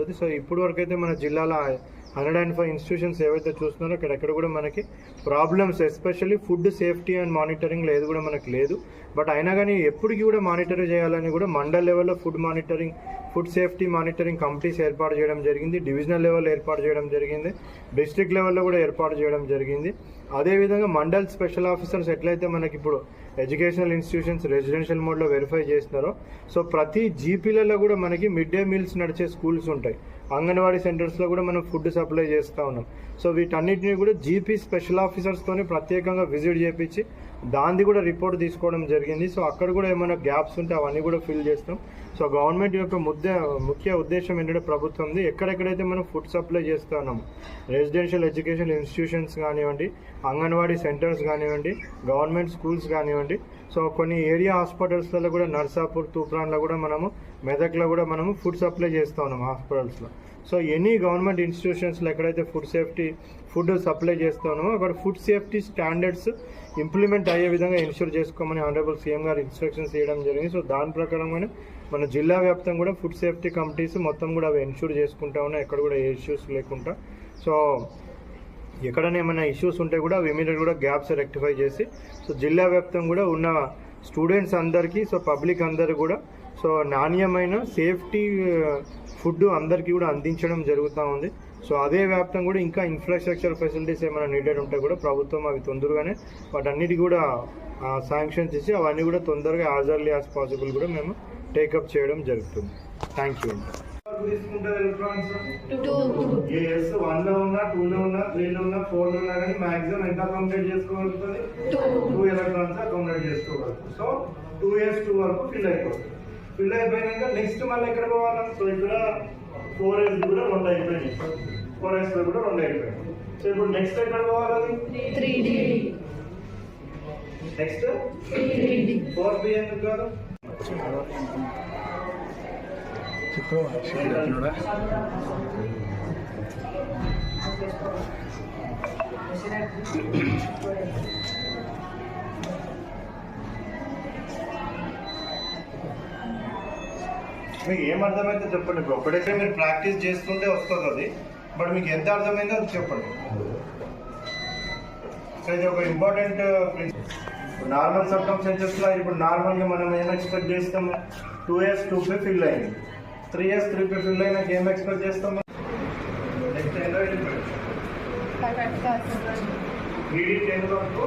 ఉంటుంది. సో ఇప్పుడు వరకు అయితే మన జిల్లాలో హండ్రెడ్ అండ్ ఫైవ్ ఇన్స్టిట్యూషన్స్ ఏవైతే చూస్తున్నారో అక్కడెక్కడ కూడా మనకి problems especially food safety and monitoring ఏది కూడా మనకి లేదు. బట్ అయినా కానీ ఎప్పటికీ కూడా మానిటర్ చేయాలని కూడా మండల్ లెవెల్లో food monitoring food safety monitoring committees ఏర్పాటు చేయడం జరిగింది. డివిజనల్ లెవెల్ ఏర్పాటు చేయడం జరిగింది. డిస్ట్రిక్ట్ లెవెల్లో కూడా ఏర్పాటు చేయడం జరిగింది. అదేవిధంగా మండల్ స్పెషల్ ఆఫీసర్స్ ఎట్లయితే మనకి ఇప్పుడు ఎడ్యుకేషనల్ ఇన్స్టిట్యూషన్స్ రెసిడెన్షియల్ మోడ్లో వెరిఫై చేస్తున్నారో సో ప్రతి జీపీలలో కూడా మనకి మిడ్ డే మీల్స్ నడిచే స్కూల్స్ ఉంటాయి. అంగన్వాడీ సెంటర్స్లో కూడా మనం ఫుడ్ సప్లై చేస్తూ ఉన్నాం. సో వీటన్నిటిని కూడా జీపీ స్పెషల్ ఆఫీసర్స్తోనే ప్రత్యేకంగా విజిట్ చేపించి దాన్ని కూడా రిపోర్ట్ తీసుకోవడం జరిగింది. సో అక్కడ కూడా ఏమైనా గ్యాప్స్ ఉంటే అవన్నీ కూడా ఫిల్ చేస్తాం. సో గవర్నమెంట్ యొక్క ముద్ద ముఖ్య ఉద్దేశం ఏంటంటే ప్రభుత్వంది. ఎక్కడెక్కడైతే మనం ఫుడ్ సప్లై చేస్తూ ఉన్నాము రెసిడెన్షియల్ ఎడ్యుకేషన్ ఇన్స్టిట్యూషన్స్ కానివ్వండి అంగన్వాడీ సెంటర్స్ కానివ్వండి గవర్నమెంట్ స్కూల్స్ కానివ్వండి. సో కొన్ని ఏరియా హాస్పిటల్స్లలో కూడా నర్సాపూర్ తూప్రాన్లో కూడా మనము మెదక్లో కూడా మనము ఫుడ్ సప్లై చేస్తూ ఉన్నాము హాస్పిటల్స్లో. సో ఎనీ గవర్నమెంట్ ఇన్స్టిట్యూషన్స్లో ఎక్కడైతే ఫుడ్ సేఫ్టీ ఫుడ్ సప్లై చేస్తూ ఉన్నామో అక్కడ ఫుడ్ సేఫ్టీ స్టాండర్డ్స్ ఇంప్లిమెంట్ అయ్యే విధంగా ఇన్షూర్ చేసుకోమని ఆనరబుల్ సీఎం గారు ఇన్స్ట్రక్షన్స్ ఇవ్వడం జరిగింది. సో దాని ప్రకారంగానే మన జిల్లా వ్యాప్తం కూడా ఫుడ్ సేఫ్టీ కమిటీస్ మొత్తం కూడా అవి ఇన్షూర్ చేసుకుంటా ఉన్నాయి. ఎక్కడ కూడా ఏ ఇష్యూస్ లేకుండా. సో ఎక్కడైనా ఏమైనా ఇష్యూస్ ఉంటే కూడా అవి ఇమీడియట్ కూడా గ్యాప్స్ రెక్టిఫై చేసి సో జిల్లా వ్యాప్తంగా కూడా ఉన్న స్టూడెంట్స్ అందరికీ సో పబ్లిక్ అందరు కూడా సో నాణ్యమైన సేఫ్టీ ఫుడ్ అందరికీ కూడా అందించడం జరుగుతూ ఉంది. సో అదే వ్యాప్తంగా కూడా ఇంకా ఇన్ఫ్రాస్ట్రక్చర్ ఫెసిలిటీస్ ఏమైనా నీడెడ్ ఉంటే కూడా ప్రభుత్వం అవి తొందరగానే వాటన్నిటి కూడా శాంక్షన్స్ ఇచ్చి అవన్నీ కూడా తొందరగా యాజ్ ఎర్లీ యాజ్ పాసిబుల్ కూడా మేము టేకప్ చేయడం జరుగుతుంది. థ్యాంక్ యూ ఉన్నా టూ లో ఉన్నా త్రీ లో ఉన్నా ఫోర్లో ఉన్నా కానీ మాక్సిమం ఎంత అకామిడేట్ చేసుకోగలుగుతుంది? టూ ఎలక్ట్రాన్స్ అకామిడేట్ చేసుకోగలుగుతుంది. సో టూ ఇయర్స్ టూ వరకు ఫిల్ అయిపోతుంది. ఫిల్ అయిపోయినాక నెక్స్ట్ మళ్ళీ ఎక్కడ పోవాలి? సో ఇక్కడ ఫోర్ ఇయర్స్ కూడా రెండు అయిపోయినాయి. ఫోర్ ఇయర్స్ కూడా రెండు అయిపోయినాయి. సో ఇప్పుడు నెక్స్ట్ ఎక్కడ పోవాలి? Three D next four B ఎందుకు కాదు? మీకు ఏం అర్థమైతే చెప్పండి ఇప్పుడు ఒకటైతే మీరు ప్రాక్టీస్ చేస్తుంటే వస్తుంది అది. బట్ మీకు ఎంత అర్థమైందో అది చెప్పండి. ఇది ఒక ఇంపార్టెంట్ నార్మల్ సర్కమ్స్టెన్సెస్లో ఇప్పుడు నార్మల్గా మనం ఏం ఎక్స్పెక్ట్ చేస్తాము? Two years two P fill అయింది. Three years three P fill అయినాక ఏం ఎక్స్పెక్ట్ చేస్తాము నెక్స్ట్ ఎండ్ బీడీ టెన్ వరకు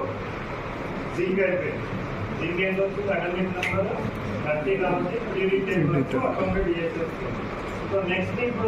జింక్ అయిపోయింది. జింక్ ఎంత వస్తుంది అకాడమిక్ నెంబర్ థర్టీ కాబట్టి బీడీ టెన్ వరకు అకామిడేట్ చేసేస్తుంది సో నెక్స్ట్ ఇప్పుడు